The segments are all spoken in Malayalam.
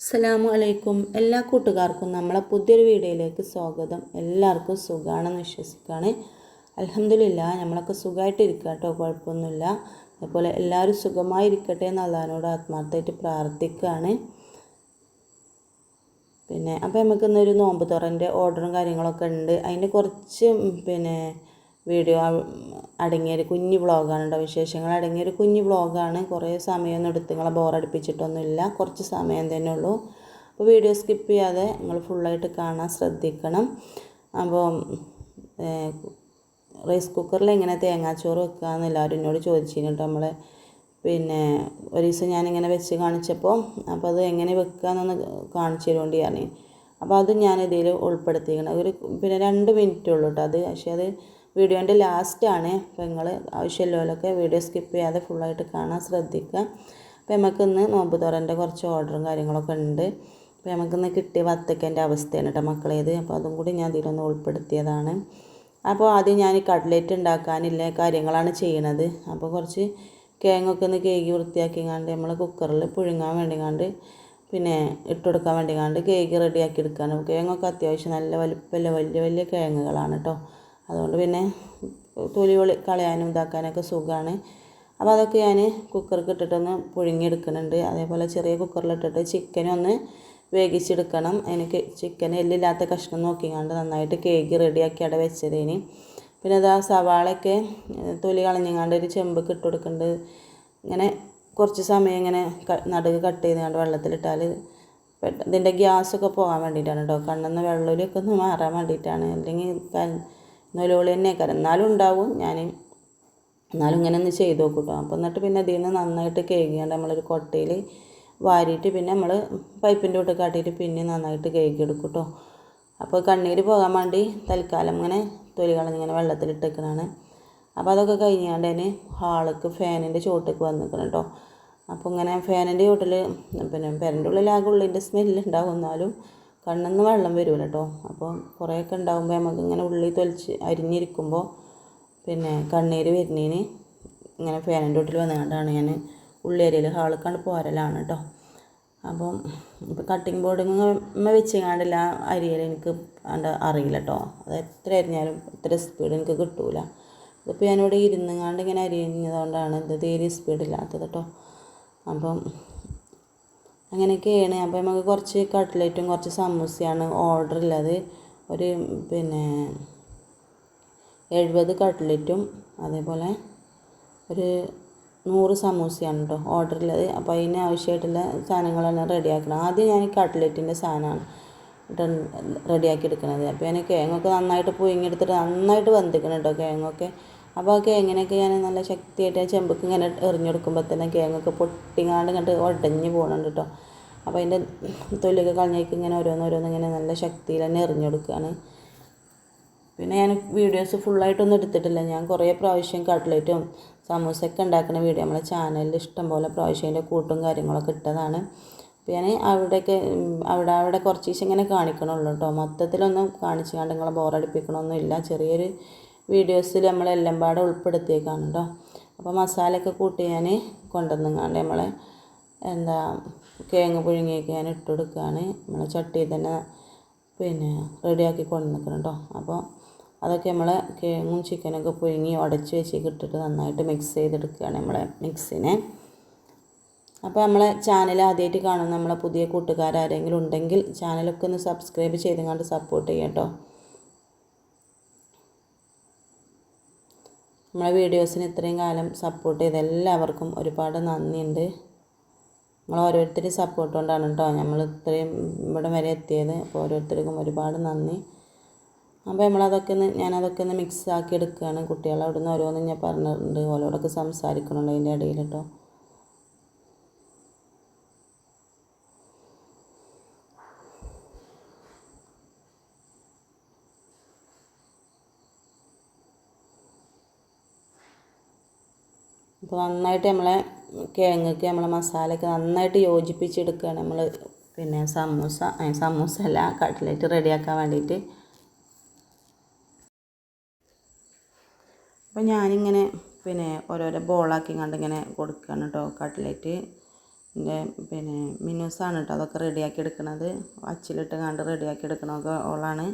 അസ്സലാമു അലൈക്കും. എല്ലാ കൂട്ടുകാർക്കും നമ്മളെ പുതിയൊരു വീഡിയോയിലേക്ക് സ്വാഗതം. എല്ലാവർക്കും സുഖമാണെന്ന് വിശ്വസിക്കുകയാണ്. അലഹമില്ല നമ്മളൊക്കെ സുഖമായിട്ടിരിക്കുക കേട്ടോ കുഴപ്പമൊന്നുമില്ല. അതുപോലെ എല്ലാവരും സുഖമായിരിക്കട്ടെ എന്ന് അള്ളഹാനോട് ആത്മാർത്ഥമായിട്ട് പ്രാർത്ഥിക്കുകയാണ്. പിന്നെ അപ്പോൾ നമുക്ക് ഇന്നൊരു നോമ്പ് തുറന്റെ ഓർഡറും കാര്യങ്ങളൊക്കെ ഉണ്ട്. അതിന്റെ കുറച്ച് പിന്നെ വീഡിയോ അടങ്ങിയൊരു കുഞ്ഞു വ്ളോഗാണ് കേട്ടോ വിശേഷങ്ങൾ. അടങ്ങിയൊരു കുഞ്ഞു വ്ളോഗാണ്. കുറേ സമയമൊന്നും എടുത്ത് നിങ്ങളെ ബോറടിപ്പിച്ചിട്ടൊന്നുമില്ല. കുറച്ച് സമയം തന്നെ ഉള്ളൂ. അപ്പോൾ വീഡിയോ സ്കിപ്പ് ചെയ്യാതെ നിങ്ങൾ ഫുള്ളായിട്ട് കാണാൻ ശ്രദ്ധിക്കണം. അപ്പോൾ റൈസ് കുക്കറിൽ എങ്ങനെ തേങ്ങാച്ചോറ് വെക്കുകയെന്ന് എല്ലാവരും എന്നോട് ചോദിച്ചിരുന്നു കേട്ടോ നമ്മളെ. പിന്നെ ഒരു ദിവസം ഞാനിങ്ങനെ വെച്ച് കാണിച്ചപ്പോൾ അപ്പോൾ അത് എങ്ങനെ വെക്കുക എന്നൊന്ന് കാണിച്ചു തരുകൊണ്ട് അപ്പോൾ അത് ഞാൻ ഇതിൽ ഉൾപ്പെടുത്തിക്കണം ഒരു പിന്നെ രണ്ട് മിനിറ്റ് ഉള്ളൂ കേട്ടോ അത്. പക്ഷേ അത് വീഡിയോന്റെ ലാസ്റ്റാണ്. അപ്പോൾ നിങ്ങൾ ആവശ്യമുള്ളവരൊക്കെ വീഡിയോ സ്കിപ്പ് ചെയ്യാതെ ഫുള്ളായിട്ട് കാണാൻ ശ്രദ്ധിക്കുക. അപ്പോൾ നമുക്കിന്ന് നോമ്പ് തുറന്റെ കുറച്ച് ഓർഡറും കാര്യങ്ങളൊക്കെ ഉണ്ട്. അപ്പോൾ നമുക്കിന്ന് കിട്ടിയ വത്തക്കന്റെ അവസ്ഥയാണ് കേട്ടോ മക്കളേത്. അപ്പോൾ അതും കൂടി ഞാൻ ഇതിലൊന്ന് ഉൾപ്പെടുത്തിയതാണ്. അപ്പോൾ ആദ്യം ഞാൻ കട്ട്ലേറ്റ് ഉണ്ടാക്കാനില്ല കാര്യങ്ങളാണ് ചെയ്യണത്. അപ്പോൾ കുറച്ച് കേങ്ങൊക്കെ ഒന്ന് കേക്ക് വൃത്തിയാക്കിങ്ങാണ്ട് നമ്മൾ കുക്കറിൽ പുഴുങ്ങാൻ വേണ്ടിങ്ങാണ്ട് പിന്നെ ഇട്ട് കൊടുക്കാൻ വേണ്ടിങ്ങാണ്ട് കേക്ക് റെഡിയാക്കി എടുക്കാനും കേങ്ങൊക്കെ അത്യാവശ്യം നല്ല വലിപ്പമല്ല വലിയ വലിയ കേങ്ങുകളാണ് കേട്ടോ. അതുകൊണ്ട് പിന്നെ തൊലി കളയാനും ഇതാക്കാനൊക്കെ സുഖമാണ് അപ്പോൾ അതൊക്കെ ഞാൻ കുക്കർക്ക് ഇട്ടിട്ടൊന്ന് പുഴുങ്ങിയെടുക്കുന്നുണ്ട്. അതേപോലെ ചെറിയ കുക്കറിലിട്ടിട്ട് ചിക്കനൊന്ന് വേവിച്ചെടുക്കണം. എനിക്ക് ചിക്കൻ എല്ലില്ലാത്ത കഷ്ണം നോക്കിങ്ങാണ്ട് നന്നായിട്ട് കേക്ക് റെഡിയാക്കി അവിടെ വെച്ചതിന്. പിന്നെ അത് ആ സവാളയൊക്കെ തൊലി കളഞ്ഞങ്ങാണ്ട് ഒരു ചെമ്പൊക്കെ ഇട്ട് കൊടുക്കുന്നുണ്ട്. ഇങ്ങനെ കുറച്ച് സമയം ഇങ്ങനെ നടുക് കട്ട് ചെയ്തുകൊണ്ട് വെള്ളത്തിലിട്ടാൽ ഇതിന്റെ ഗ്യാസൊക്കെ പോകാൻ വേണ്ടിയിട്ടാണ് കേട്ടോ കണ്ണെന്ന് വെള്ളമൊലിയൊക്കെ ഒന്ന് മാറാൻ വേണ്ടിയിട്ടാണ്. അല്ലെങ്കിൽ നൊലോളി തന്നെ കരം എന്നാലും ഉണ്ടാവും ഞാൻ എന്നാലും ഇങ്ങനെ ഒന്ന് ചെയ്ത് നോക്കും കേട്ടോ അപ്പോൾ എന്നിട്ട് പിന്നെ അതിൽ നിന്ന് നന്നായിട്ട് കേൾക്കിയാണ്ട് നമ്മളൊരു കൊട്ടയിൽ വാരിയിട്ട് പിന്നെ നമ്മൾ പൈപ്പിന്റെ കൂട്ട് കാട്ടിയിട്ട് പിന്നെ നന്നായിട്ട് കേൾക്കി എടുക്കും കേട്ടോ അപ്പോൾ കണ്ണീര് പോകാൻ വേണ്ടി തൽക്കാലം ഇങ്ങനെ തൊലി കളഞ്ഞിങ്ങനെ വെള്ളത്തിലിട്ടേക്കണാണ് അപ്പോൾ അതൊക്കെ കഴിഞ്ഞാണ്ട് തന്നെ ഹാൾക്ക് ഫാനിന്റെ ചുവട്ടേക്ക് വന്നിരിക്കണം കേട്ടോ അപ്പോൾ ഇങ്ങനെ ഫാനിന്റെ ചോട്ടിൽ പിന്നെ പെരന്റെ ഉള്ളിൽ ആകെ ഉള്ളിന്റെ സ്മെല്ല് ഉണ്ടാവും എന്നാലും കണ്ണിന്ന് വെള്ളം വരുമല്ലോ കേട്ടോ അപ്പോൾ കുറേയൊക്കെ ഉണ്ടാകുമ്പോൾ നമുക്ക് ഇങ്ങനെ ഉള്ളി തൊലിച്ച് അരിഞ്ഞിരിക്കുമ്പോൾ പിന്നെ കണ്ണീര് വരുന്നതിന് ഇങ്ങനെ ഫാനിന്റെ ചോട്ടിൽ വന്നുകൊണ്ടാണ് ഞാൻ ഉള്ളി അരിയിൽ ഹാളിക്കാണ്ട് പോരലാണ് കേട്ടോ അപ്പം ഇപ്പോൾ കട്ടിങ് ബോർഡിങ്ങ വെച്ചങ്ങാണ്ടില്ല അരിയൽ എനിക്ക് അറിയില്ല കേട്ടോ അത് എത്ര അരിഞ്ഞാലും ഇത്ര സ്പീഡ് എനിക്ക് കിട്ടൂല. ഇതിപ്പോൾ ഞാനിവിടെ ഇരുന്നുങ്ങാണ്ട് ഇങ്ങനെ അരിഞ്ഞതുകൊണ്ടാണ് ഇത് തീരെ സ്പീഡില്ലാത്തത് കേട്ടോ അപ്പം അങ്ങനെയൊക്കെയാണ്. അപ്പോൾ നമുക്ക് കുറച്ച് കട്ട്ലറ്റും കുറച്ച് സമൂസയാണ് ഓർഡർ ഉള്ളത് ഒരു പിന്നെ എഴുപത് കട്ട്ലറ്റും അതേപോലെ ഒരു നൂറ് സമൂസയാണ് കേട്ടോ ഓർഡർ ഉള്ളത് അപ്പോൾ അതിന് ആവശ്യമായിട്ടുള്ള സാധനങ്ങളെല്ലാം റെഡിയാക്കണം. ആദ്യം ഞാൻ കട്ട്ലറ്റിന്റെ സാധനമാണ് റെഡിയാക്കി എടുക്കുന്നത് അപ്പോൾ ഞാൻ കിഴങ്ങൊക്കെ നന്നായിട്ട് പുഴുങ്ങിയെടുത്തിട്ട് നന്നായിട്ട് വെന്തിക്കണം കേട്ടോ കേങ്ങൊക്കെ അപ്പോൾ ആ കേങ്ങിനൊക്കെ ഞാൻ നല്ല ശക്തിയായിട്ട് ആ ചെമ്പക്ക് ഇങ്ങനെ എറിഞ്ഞെടുക്കുമ്പോൾ തന്നെ കേങ്ങൊക്കെ പൊട്ടിങ്ങാണ്ട് ഇങ്ങോട്ട് ഉടഞ്ഞ് പോകുന്നുണ്ട് കേട്ടോ അപ്പോൾ അതിന്റെ തൊലിയൊക്കെ കളഞ്ഞേക്ക് ഇങ്ങനെ ഓരോന്നോരോന്ന് ഓരോന്ന് ഇങ്ങനെ നല്ല ശക്തിയിൽ തന്നെ എറിഞ്ഞെടുക്കുകയാണ് പിന്നെ ഞാൻ വീഡിയോസ് ഫുള്ളായിട്ടൊന്നും എടുത്തിട്ടില്ല. ഞാൻ കുറേ പ്രാവശ്യം കട്ട്ലറ്റും സമൂസയൊക്കെ ഉണ്ടാക്കുന്ന വീഡിയോ നമ്മളെ ചാനലിൽ ഇഷ്ടംപോലെ പ്രാവശ്യം അതിന്റെ കൂട്ടും കാര്യങ്ങളൊക്കെ ഇട്ടതാണ്. അപ്പോൾ ഞാൻ അവിടെയൊക്കെ അവിടെ അവിടെ കുറച്ച് ദിവസം ഇങ്ങനെ കാണിക്കണുള്ളൂ കേട്ടോ മൊത്തത്തിലൊന്നും കാണിച്ചു കണ്ട് നിങ്ങളെ ബോറടിപ്പിക്കണമൊന്നുമില്ല ചെറിയൊരു വീഡിയോസിൽ നമ്മളെല്ലാം പാടെ ഉൾപ്പെടുത്തിയേക്കാണ് കേട്ടോ അപ്പോൾ മസാലയൊക്കെ കൂട്ടി ഞാൻ കൊണ്ടുവന്നുങ്ങാണ്ട് നമ്മളെ എന്താ കിഴങ്ങ് പുഴുങ്ങിയൊക്കെ ഞാൻ ഇട്ട് കൊടുക്കുകയാണ് നമ്മളെ ചട്ടിയിൽ തന്നെ പിന്നെ റെഡിയാക്കി കൊണ്ടുവന്നിക്കണം കേട്ടോ അപ്പോൾ അതൊക്കെ നമ്മൾ കിഴങ്ങും ചിക്കനൊക്കെ പുഴുങ്ങി ഉടച്ച് വെച്ച് ഇട്ടിട്ട് നന്നായിട്ട് മിക്സ് ചെയ്തെടുക്കുകയാണ് നമ്മളെ മിക്സിനെ അപ്പോൾ നമ്മളെ ചാനൽ ആദ്യമായിട്ട് കാണുന്ന നമ്മളെ പുതിയ കൂട്ടുകാരാരെങ്കിലും ഉണ്ടെങ്കിൽ ചാനലൊക്കെ ഒന്ന് സബ്സ്ക്രൈബ് ചെയ്തുകൊണ്ട് സപ്പോർട്ട് ചെയ്യാം കേട്ടോ നമ്മളെ വീഡിയോസിന് ഇത്രയും കാലം സപ്പോർട്ട് ചെയ്ത എല്ലാവർക്കും ഒരുപാട് നന്ദിയുണ്ട്. നമ്മൾ ഓരോരുത്തരും സപ്പോർട്ട് കൊണ്ടാണ് കേട്ടോ നമ്മൾ ഇത്രയും ഇവിടെ വരെ എത്തിയത്. അപ്പോൾ ഓരോരുത്തർക്കും ഒരുപാട് നന്ദി. അപ്പോൾ നമ്മളതൊക്കെ ഒന്ന് ഞാനതൊക്കെ ഒന്ന് മിക്സ് ആക്കി എടുക്കുകയാണ് കുട്ടികളെ അവിടെ നിന്ന് ഓരോന്നും ഞാൻ പറഞ്ഞിട്ടുണ്ട്. ഓരോടൊക്കെ സംസാരിക്കണുണ്ട് അതിന്റെ ഇടയിൽ കേട്ടോ അപ്പോൾ നന്നായിട്ട് നമ്മളെ കിഴങ്ങൊക്കെ നമ്മളെ മസാലയൊക്കെ നന്നായിട്ട് യോജിപ്പിച്ചെടുക്കുകയാണ് നമ്മൾ പിന്നെ സമൂസ സമൂസ അല്ല കട്ട്ലറ്റ് റെഡിയാക്കാൻ വേണ്ടിയിട്ട് അപ്പോൾ ഞാനിങ്ങനെ പിന്നെ ഓരോരോ ബോളാക്കി കണ്ട് ഇങ്ങനെ കൊടുക്കുകയാണ് കേട്ടോ കട്ട്ലറ്റ്. എന്റെ പിന്നെ മിനുസാണ് കേട്ടോ അതൊക്കെ റെഡിയാക്കി എടുക്കുന്നത് അച്ചിലിട്ട് കണ്ട് റെഡിയാക്കി എടുക്കണമൊക്കെ ഓളാണ്.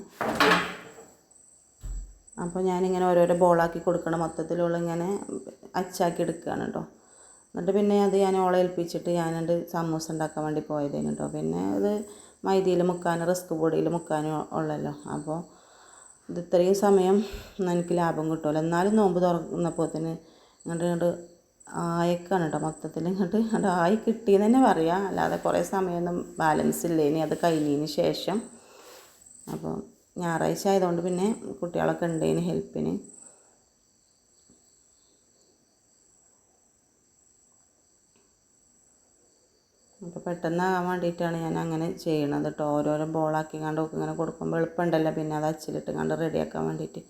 അപ്പോൾ ഞാനിങ്ങനെ ഓരോരോ ബോളാക്കി കൊടുക്കണം. മൊത്തത്തിലുള്ള ഇങ്ങനെ അച്ചാക്കി എടുക്കുകയാണ് കേട്ടോ. എന്നിട്ട് പിന്നെ അത് ഞാൻ ഓളെ ഏൽപ്പിച്ചിട്ട് ഞാനത് സമൂസ ഉണ്ടാക്കാൻ വേണ്ടി പോയതേനു കേട്ടോ. പിന്നെ അത് മൈദയിൽ മുക്കാനും റിസ്ക് പൊടിയിൽ മുക്കാനും ഉള്ളല്ലോ. അപ്പോൾ ഇത് ഇത്രയും സമയം എനിക്ക് ലാഭം കിട്ടുമല്ലോ. എന്നാലും നോമ്പ് തുറന്നപ്പോൾ തന്നെ ഇങ്ങോട്ട് ഇങ്ങോട്ട് ആയക്കാണ് കേട്ടോ. മൊത്തത്തിൽ ഇങ്ങോട്ട് ഇങ്ങോട്ട് ആയി കിട്ടിയെന്ന് തന്നെ പറയാം. അല്ലാതെ കുറേ സമയമൊന്നും ബാലൻസ് ഇല്ല ഇനി അത് കഴിഞ്ഞതിന് ശേഷം. അപ്പോൾ ഞായറാഴ്ച ആയതുകൊണ്ട് പിന്നെ കുട്ടികളൊക്കെ ഉണ്ടേന് ഹെൽപ്പിന്. അപ്പോൾ പെട്ടെന്നാകാൻ വേണ്ടിയിട്ടാണ് ഞാൻ അങ്ങനെ ചെയ്യണത് കേട്ടോ ഓരോരോ ബോളാക്കി കണ്ട് ഇങ്ങനെ കൊടുക്കുമ്പോൾ എളുപ്പമുണ്ടല്ലോ പിന്നെ അത് അച്ചിലിട്ട് കണ്ട് റെഡിയാക്കാൻ വേണ്ടിയിട്ട്.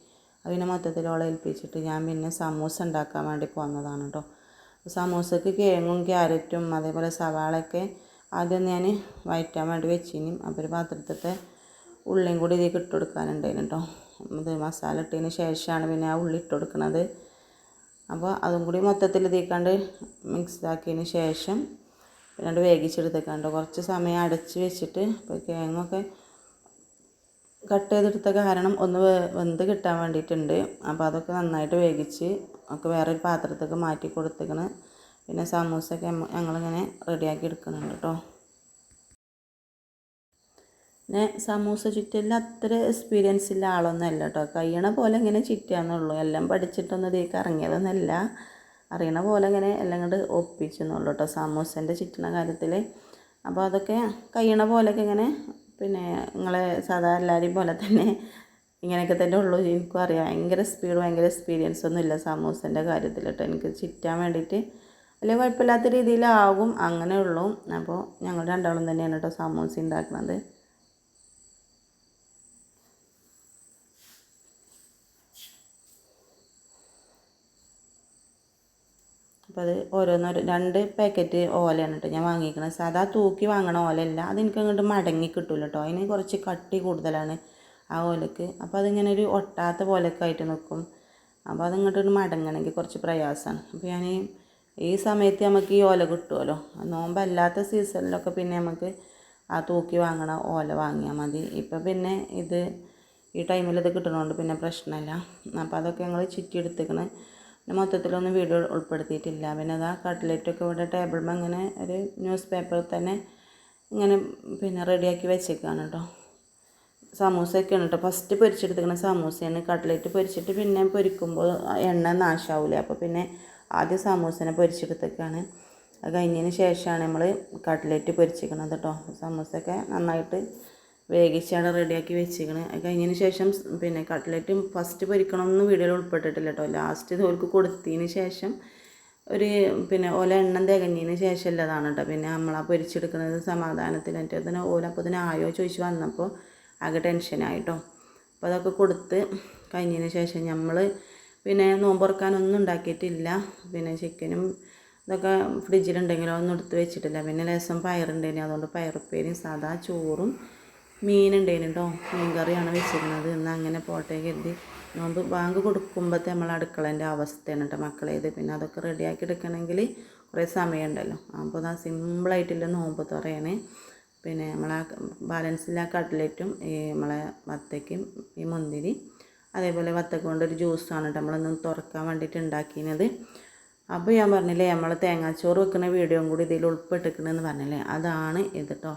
അതിനെ മൊത്തത്തിൽ ഓളെ ഏൽപ്പിച്ചിട്ട് ഞാൻ പിന്നെ സമൂസ ഉണ്ടാക്കാൻ വേണ്ടി പോന്നതാണ് കേട്ടോ സമൂസക്ക് കിഴങ്ങും ക്യാരറ്റും അതേപോലെ സവാളയൊക്കെ ആദ്യം ഞാൻ വയറ്റാൻ വേണ്ടി വെച്ചിനി. അപ്പോൾ ഒരു പാത്രത്തിലത്തെ ഉള്ളിയും കൂടി ഇതിലേക്ക് ഇട്ട് കൊടുക്കാനുണ്ടായിരുന്നു കേട്ടോ. ഇത് മസാല ഇട്ടതിന് ശേഷമാണ് പിന്നെ ആ ഉള്ളി ഇട്ട് കൊടുക്കുന്നത് അപ്പോൾ അതും കൂടി മൊത്തത്തിൽ ഇതിക്കാണ്ട് മിക്സ് ആക്കിയതിന് ശേഷം പിന്നെ അത് വേവിച്ചെടുത്തേക്കാണ്ട് കുറച്ച് സമയം അടച്ച് വെച്ചിട്ട് ഇപ്പോൾ കിഴങ്ങൊക്കെ കട്ട് ചെയ്തെടുത്ത കാരണം ഒന്ന് വെന്ത് കിട്ടാൻ വേണ്ടിയിട്ടുണ്ട്. അപ്പോൾ അതൊക്കെ നന്നായിട്ട് വേവിച്ച് ഒക്കെ വേറൊരു പാത്രത്തേക്ക് മാറ്റി കൊടുത്തേക്കണ്. പിന്നെ സമൂസയൊക്കെ ഞങ്ങളിങ്ങനെ റെഡിയാക്കി എടുക്കുന്നുണ്ട് കേട്ടോ. പിന്നെ സമൂസ ചുറ്റലിൽ അത്ര എക്സ്പീരിയൻസ് ഇല്ല ആളൊന്നും അല്ല കേട്ടോ കഴിയണ പോലെ ഇങ്ങനെ ചുറ്റാന്നുള്ളൂ എല്ലാം പഠിച്ചിട്ടൊന്നും ഇതിലേക്ക് ഇറങ്ങിയതൊന്നുമല്ല. അറിയണ പോലെ ഇങ്ങനെ എല്ലാം കൊണ്ട് ഒപ്പിച്ചെന്നുള്ളൂ കേട്ടോ സമൂസേന്റെ ചുറ്റണ കാര്യത്തിൽ. അപ്പോൾ അതൊക്കെ കഴിയണ പോലെയൊക്കെ ഇങ്ങനെ പിന്നെ നിങ്ങളെ സാധാ എല്ലാവരെയും പോലെ തന്നെ ഇങ്ങനെയൊക്കെ തന്നെ ഉള്ളൂ. എനിക്കും അറിയാം. ഭയങ്കര സ്പീഡ് ഭയങ്കര എക്സ്പീരിയൻസ് ഒന്നും ഇല്ല സമൂസേന്റെ കാര്യത്തിൽ കേട്ടോ എനിക്ക് ചുറ്റാൻ വേണ്ടിയിട്ട് വലിയ കുഴപ്പമില്ലാത്ത രീതിയിലാകും അങ്ങനെ ഉള്ളൂ. അപ്പോൾ ഞങ്ങൾ രണ്ടാളും തന്നെയാണ് കേട്ടോ സമൂസ ഉണ്ടാക്കുന്നത് അപ്പോൾ അത് ഓരോന്നോരോ രണ്ട് പാക്കറ്റ് ഓലയാണ് കേട്ടോ ഞാൻ വാങ്ങിയിരിക്കുന്നത് സാധാ തൂക്കി വാങ്ങണ ഓലയല്ല. അതെനിക്ക് അങ്ങോട്ട് മടങ്ങി കിട്ടില്ല കേട്ടോ അതിന് കുറച്ച് കട്ടി കൂടുതലാണ് ആ ഓലക്ക്. അപ്പോൾ അതിങ്ങനെ ഒരു ഒട്ടാത്ത പോലൊക്കെ ആയിട്ട് നിൽക്കും അപ്പോൾ അതിങ്ങോട്ട് മടങ്ങണമെങ്കിൽ കുറച്ച് പ്രയാസമാണ് അപ്പോൾ ഞാൻ ഈ സമയത്ത് നമുക്ക് ഈ ഓല കിട്ടുമല്ലോ നോമ്പല്ലാത്ത സീസണിലൊക്കെ പിന്നെ നമുക്ക് ആ തൂക്കി വാങ്ങണ ഓല വാങ്ങിയാൽ മതി. ഇപ്പം പിന്നെ ഇത് ഈ ടൈമിൽ ഇത് കിട്ടണോണ്ട് പിന്നെ പ്രശ്നമില്ല അപ്പോൾ അതൊക്കെ ഞങ്ങൾ ചുറ്റി എടുത്തേക്കണ് മൊത്തത്തിലൊന്നും വീഡിയോ ഉൾപ്പെടുത്തിയിട്ടില്ല. പിന്നെ അതാ കട്ട്ലറ്റൊക്കെ ഇവിടെ ടേബിളിൽ ഇങ്ങനെ ഒരു ന്യൂസ് പേപ്പറിൽ തന്നെ ഇങ്ങനെ പിന്നെ റെഡിയാക്കി വെച്ചേക്കാണ് കേട്ടോ സമൂസയൊക്കെയാണ് കേട്ടോ ഫസ്റ്റ് പൊരിച്ചെടുത്തിരിക്കുന്ന സമൂസയാണ് കട്ട്ലറ്റ് പൊരിച്ചിട്ട് പിന്നെ പൊരിക്കുമ്പോൾ എണ്ണ നാശാവില്ലേ അപ്പോൾ പിന്നെ ആദ്യം സമൂസനെ പൊരിച്ചെടുത്തേക്കാണ്. അത് കഴിഞ്ഞതിന് ശേഷമാണ് നമ്മൾ കട്ട്ലറ്റ് പൊരിച്ചിരിക്കുന്നത് കേട്ടോ സമൂസയൊക്കെ നന്നായിട്ട് വേവിച്ചാണ് റെഡിയാക്കി വെച്ചിരിക്കണത് അത് കഴിഞ്ഞതിന് ശേഷം പിന്നെ കട്ട്ലറ്റ് ഫസ്റ്റ് പൊരിക്കണമെന്ന് വീഡിയോയിൽ ഉൾപ്പെട്ടിട്ടില്ല കേട്ടോ. ലാസ്റ്റ് തോൽക്ക് കൊടുത്തതിന് ശേഷം ഒരു പിന്നെ ഓല എണ്ണം തികഞ്ഞതിന് ശേഷം ഉള്ളതാണ് കേട്ടോ. പിന്നെ നമ്മളാ പൊരിച്ചെടുക്കുന്നത് സമാധാനത്തിൽ എന്റെ അതിന് ഓല അപ്പോൾ ഇതിന് ആയോ ചോദിച്ച് വന്നപ്പോൾ ആകെ ടെൻഷനായിട്ടോ അപ്പോൾ അതൊക്കെ കൊടുത്ത് കഴിഞ്ഞതിന് ശേഷം നമ്മൾ പിന്നെ നോമ്പുറക്കാനൊന്നും ഉണ്ടാക്കിയിട്ടില്ല. പിന്നെ ചിക്കനും ഇതൊക്കെ ഫ്രിഡ്ജിലുണ്ടെങ്കിലും ഒന്നും എടുത്ത് വെച്ചിട്ടില്ല. പിന്നെ ലേശം പയറുണ്ടേനി അതുകൊണ്ട് പയറുപ്പേരിയും സാധാ ചോറും മീനുണ്ടേനി കേട്ടോ മീൻ വെച്ചിരുന്നത്. ഇന്ന് അങ്ങനെ പോട്ടെ കരുതി. നോമ്പ് ബാങ്ക് കൊടുക്കുമ്പോഴത്തെ നമ്മൾ അടുക്കളേന്റെ അവസ്ഥയാണ് കേട്ടോ മക്കളേത്. പിന്നെ അതൊക്കെ റെഡിയാക്കി എടുക്കണമെങ്കിൽ കുറേ സമയമുണ്ടല്ലോ. അപ്പോൾ അതാ സിമ്പിളായിട്ടില്ല നോമ്പ് തുറയാണ്. പിന്നെ നമ്മളെ ബാലൻസില്ല കട്ട്ലറ്റും ഈ നമ്മളെ വത്തയ്ക്കും ഈ മുന്തിരി അതേപോലെ വത്തക്ക കൊണ്ടൊരു ജ്യൂസാണ് കേട്ടോ നമ്മളൊന്ന് തുറക്കാൻ വേണ്ടിയിട്ട് ഉണ്ടാക്കിയത് അപ്പോൾ ഞാൻ പറഞ്ഞില്ലേ നമ്മൾ തേങ്ങാച്ചോറ് വെക്കുന്ന വീഡിയോയും കൂടി ഇതിൽ ഉൾപ്പെട്ടിരിക്കണമെന്ന് പറഞ്ഞില്ലേ? അതാണ് ഇത് കേട്ടോ.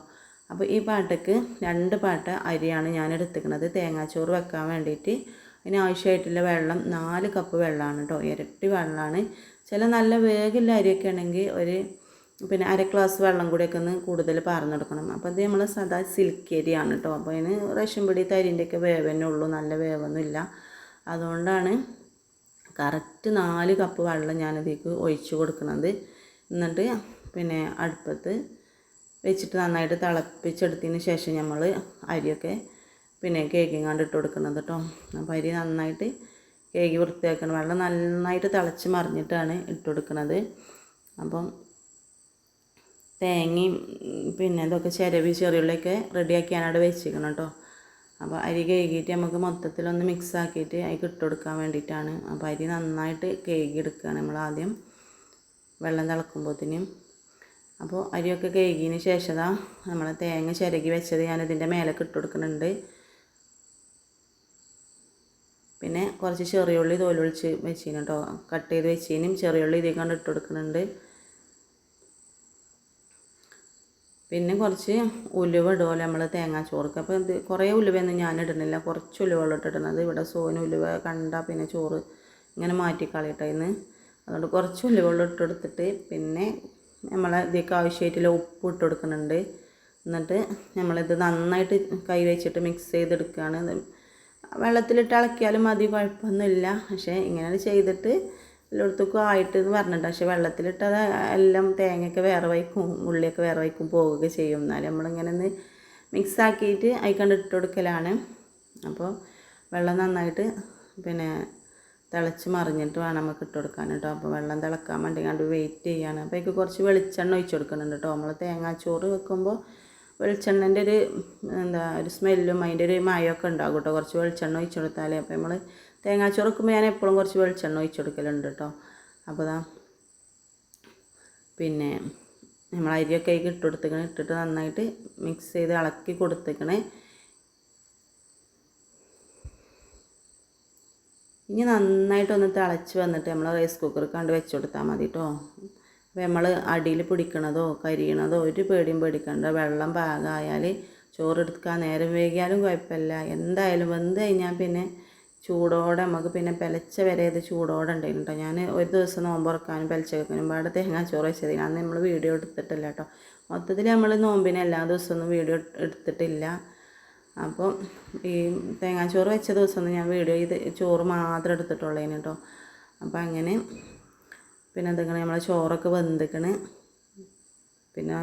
അപ്പോൾ ഈ പാട്ടക്ക് രണ്ട് പാട്ട അരിയാണ് ഞാൻ എടുത്തിരിക്കുന്നത് തേങ്ങാച്ചോറ് വെക്കാൻ വേണ്ടിയിട്ട്. അതിന് ആവശ്യമായിട്ടുള്ള വെള്ളം നാല് കപ്പ് വെള്ളമാണ് കേട്ടോ. ഇരട്ടി വെള്ളമാണ്. ചില നല്ല വേഗമുള്ള അരിയൊക്കെ ആണെങ്കിൽ ഒരു പിന്നെ അര ഗ്ലാസ് വെള്ളം കൂടിയൊക്കെ ഒന്ന് കൂടുതൽ പാർന്നെടുക്കണം. അപ്പോൾ ഇത് നമ്മൾ സദാ സിൽക്ക് അരിയാണ് കേട്ടോ. അപ്പോൾ അതിന് റേഷൻ പിടി തരിന്റെയൊക്കെ വേവ് തന്നെ ഉള്ളൂ. നല്ല വേവൊന്നുമില്ല. അതുകൊണ്ടാണ് കറക്റ്റ് നാല് കപ്പ് വെള്ളം ഞാനതിലേക്ക് ഒഴിച്ചു കൊടുക്കുന്നത്. എന്നിട്ട് പിന്നെ അടുപ്പത്ത് വെച്ചിട്ട് നന്നായിട്ട് തിളപ്പിച്ചെടുത്തതിന് ശേഷം നമ്മൾ അരിയൊക്കെ പിന്നെ കേക്കിങ്ങാണ്ട് ഇട്ട് കൊടുക്കുന്നത് കേട്ടോ അപ്പോൾ അരി നന്നായിട്ട് കേക്ക് വൃത്തിയാക്കണം. വെള്ളം നന്നായിട്ട് തിളച്ച് മറിഞ്ഞിട്ടാണ് ഇട്ട് കൊടുക്കുന്നത്. അപ്പം തേങ്ങയും പിന്നെ ഇതൊക്കെ ചിരവി ചെറിയുള്ളിയൊക്കെ റെഡിയാക്കിയാണ് ഞാനവിടെ വെച്ചിരിക്കണം കേട്ടോ അപ്പോൾ അരി കഴുകിയിട്ട് നമുക്ക് മൊത്തത്തിലൊന്ന് മിക്സ് ആക്കിയിട്ട് അതിൽ ഇട്ട് കൊടുക്കാൻ വേണ്ടിയിട്ടാണ്. അപ്പോൾ അരി നന്നായിട്ട് കഴുകി എടുക്കുകയാണ് നമ്മൾ ആദ്യം വെള്ളം തിളക്കുമ്പോഴത്തേനും അപ്പോൾ അരിയൊക്കെ കഴുകിയതിന് ശേഷം നമ്മൾ തേങ്ങ ചിരകി വെച്ചത് ഞാനിതിന്റെ മേലേക്ക് ഇട്ട് കൊടുക്കുന്നുണ്ട്. പിന്നെ കുറച്ച് ചെറിയുള്ളി തോലൊളിച്ച് വെച്ചിന് കേട്ടോ കട്ട് ചെയ്ത് വെച്ചതിനും ചെറിയുള്ളി ഇതേ കണ്ട് ഇട്ട് കൊടുക്കുന്നുണ്ട്. പിന്നെ കുറച്ച് ഉലുവ ഇടുമല്ലോ നമ്മൾ തേങ്ങാച്ചോർക്ക് അപ്പോൾ ഇത് കുറേ ഉലുവയൊന്നും ഞാൻ ഇടുന്നില്ല കുറച്ച് ഉലുവകൾ ഇട്ടിടുന്നത് ഇവിടെ സോന് ഉലുവ കണ്ട പിന്നെ ചോറ് ഇങ്ങനെ മാറ്റി ഇന്ന് അതുകൊണ്ട് കുറച്ച് ഉലുവകൾ ഇട്ടെടുത്തിട്ട് പിന്നെ നമ്മൾ ഇതിലേക്ക് ആവശ്യമായിട്ടുള്ള ഉപ്പ് ഇട്ട് കൊടുക്കുന്നുണ്ട്. എന്നിട്ട് നമ്മളിത് നന്നായിട്ട് കൈ വെച്ചിട്ട് മിക്സ് ചെയ്തെടുക്കുകയാണ്. വെള്ളത്തിലിട്ട് ഇളക്കിയാലും മതി കുഴപ്പമൊന്നുമില്ല. പക്ഷേ ഇങ്ങനെ ചെയ്തിട്ട് എല്ലായിടത്തേക്കും ആയിട്ട് എന്ന് പറഞ്ഞിട്ട് പക്ഷേ വെള്ളത്തിലിട്ട് അത് എല്ലാം തേങ്ങയൊക്കെ വേറെ വയ്ക്കും ഉള്ളിയൊക്കെ വേറെ വയ്ക്കും പോവുകയൊക്കെ ചെയ്യും. എന്നാലും നമ്മളിങ്ങനെ ഒന്ന് മിക്സ് ആക്കിയിട്ട് അതിക്കണ്ട് ഇട്ട് കൊടുക്കലാണ്. അപ്പോൾ വെള്ളം നന്നായിട്ട് പിന്നെ തിളച്ച് മറിഞ്ഞിട്ട് വേണം നമുക്ക് ഇട്ട് കൊടുക്കാൻ കേട്ടോ. അപ്പോൾ വെള്ളം തിളക്കാൻ വേണ്ടി കണ്ട് വെയിറ്റ് ചെയ്യാണ്. അപ്പോൾ എനിക്ക് കുറച്ച് വെളിച്ചെണ്ണ ഒഴിച്ച് കൊടുക്കുന്നുണ്ട് കേട്ടോ. നമ്മൾ തേങ്ങാച്ചോറ് വെക്കുമ്പോൾ വെളിച്ചെണ്ണന്റെ ഒരു എന്താ ഒരു സ്മെല്ലും അതിന്റെ ഒരു മയമൊക്കെ ഉണ്ടാകും കേട്ടോ. കുറച്ച് വെളിച്ചെണ്ണ ഒഴിച്ച് കൊടുത്താലേ. അപ്പോൾ നമ്മൾ തേങ്ങാച്ചോറ് വെക്കുമ്പോൾ ഞാൻ എപ്പോഴും കുറച്ച് വെളിച്ചെണ്ണ ഒഴിച്ച് കൊടുക്കലുണ്ട് കേട്ടോ. അപ്പോൾ ദാ പിന്നെ നമ്മൾ അരിയൊക്കെ അതിൽ ഇട്ട് കൊടുത്തേക്കണേ. ഇട്ടിട്ട് നന്നായിട്ട് മിക്സ് ചെയ്ത് ഇളക്കി കൊടുത്തേക്കണേ. ഇനി നന്നായിട്ടൊന്ന് തിളച്ച് വന്നിട്ട് നമ്മൾ റൈസ് കുക്കർ കണ്ട് വെച്ച് കൊടുത്താൽ മതി കേട്ടോ അപ്പോൾ നമ്മൾ അടിയിൽ പിടിക്കണതോ കരിയണതോ ഒരു പേടിയും പേടിക്കണ്ട. വെള്ളം പാകമായാൽ ചോറെടുക്കാൻ നേരം വൈകിയാലും കുഴപ്പമില്ല. എന്തായാലും വെന്ത് കഴിഞ്ഞാൽ പിന്നെ ചൂടോടെ നമുക്ക് പിന്നെ പിലച്ച വരെ ഇത് ചൂടോടെ ഉണ്ടായിരുന്നു കേട്ടോ ഞാൻ ഒരു ദിവസം നോമ്പ് പിലച്ച വെക്കാനും പാടെ തേങ്ങാച്ചോറ് വെച്ചത് അന്ന് നമ്മൾ വീഡിയോ എടുത്തിട്ടില്ല കേട്ടോ മൊത്തത്തിൽ നമ്മൾ നോമ്പിനെ എല്ലാ ദിവസമൊന്നും വീഡിയോ എടുത്തിട്ടില്ല. അപ്പോൾ ഈ തേങ്ങാച്ചോറ് വെച്ച ദിവസമൊന്നും ഞാൻ വീഡിയോ ഇത് ചോറ് മാത്രം എടുത്തിട്ടുള്ളതിന് കേട്ടോ അപ്പം അങ്ങനെ പിന്നെ എന്തെങ്കിലും നമ്മളെ ചോറൊക്കെ വെന്തിക്കണ്. പിന്നെ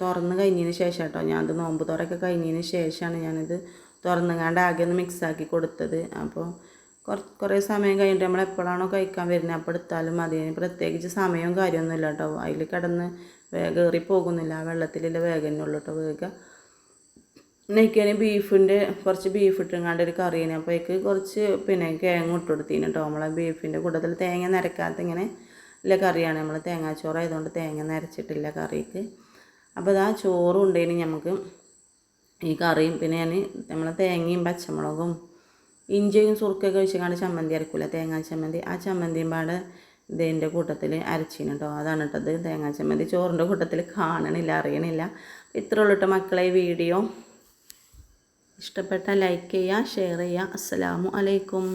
തുറന്ന് കഴിഞ്ഞതിന് ശേഷം കേട്ടോ ഞാനത് നോമ്പ് തുറയൊക്കെ കഴിഞ്ഞതിന് ശേഷമാണ് ഞാനിത് തുറന്നുങ്ങാണ്ട് ആകെ ഒന്ന് മിക്സാക്കി കൊടുത്തത്. അപ്പോൾ കുറച്ച് കുറേ സമയം കഴിഞ്ഞിട്ട് നമ്മൾ എപ്പോഴാണോ കഴിക്കാൻ വരുന്നത് അപ്പോൾ എടുത്താലും മതി. പ്രത്യേകിച്ച് സമയവും കാര്യമൊന്നുമില്ല കേട്ടോ അതിൽ കിടന്ന് വേഗം ഏറി പോകുന്നില്ല. ആ വെള്ളത്തിലുള്ള വേഗം തന്നെ ഉള്ളൂ കേട്ടോ വേഗം. നെയ്ക്കാൻ ബീഫിന്റെ കുറച്ച് ബീഫ് ഇട്ടുങ്ങാണ്ട് ഒരു കറിയാണ്. അപ്പോൾ എനിക്ക് കുറച്ച് പിന്നെ കിഴങ്ങ് ഇട്ട് കൊടുത്തിന് കേട്ടോ നമ്മളെ ബീഫിന്റെ കൂട്ടത്തിൽ തേങ്ങ നിരക്കാത്ത ഇങ്ങനെ ഉള്ള കറിയാണ്. നമ്മൾ തേങ്ങാച്ചോറ് ആയതുകൊണ്ട് തേങ്ങ നിരച്ചിട്ടില്ല കറിക്ക്. അപ്പോൾ ആ ചോറും ഉണ്ടെങ്കിൽ നമുക്ക് ഈ കറിയും പിന്നെ ഞാൻ നമ്മളെ തേങ്ങയും പച്ചമുളകും ഇഞ്ചിയും സുറുക്കൊക്കെ വെച്ചിക്കാണ്ട് ചമ്മന്തി അരക്കില്ല തേങ്ങാ ചമ്മന്തി. ആ ചമ്മന്തിയും പാടെ ഇതിന്റെ കൂട്ടത്തിൽ അരച്ചിന് കേട്ടോ അതാണ് കേട്ടത് തേങ്ങാ ചമ്മന്തി ചോറിന്റെ കൂട്ടത്തിൽ കാണണില്ല അറിയണില്ല. ഇത്രയുള്ളിട്ട് മക്കളെ വീഡിയോ. ഇഷ്ടപ്പെട്ടാൽ ലൈക്ക് ചെയ്യുക ഷെയർ ചെയ്യുക. അസ്സലാമു അലൈക്കും.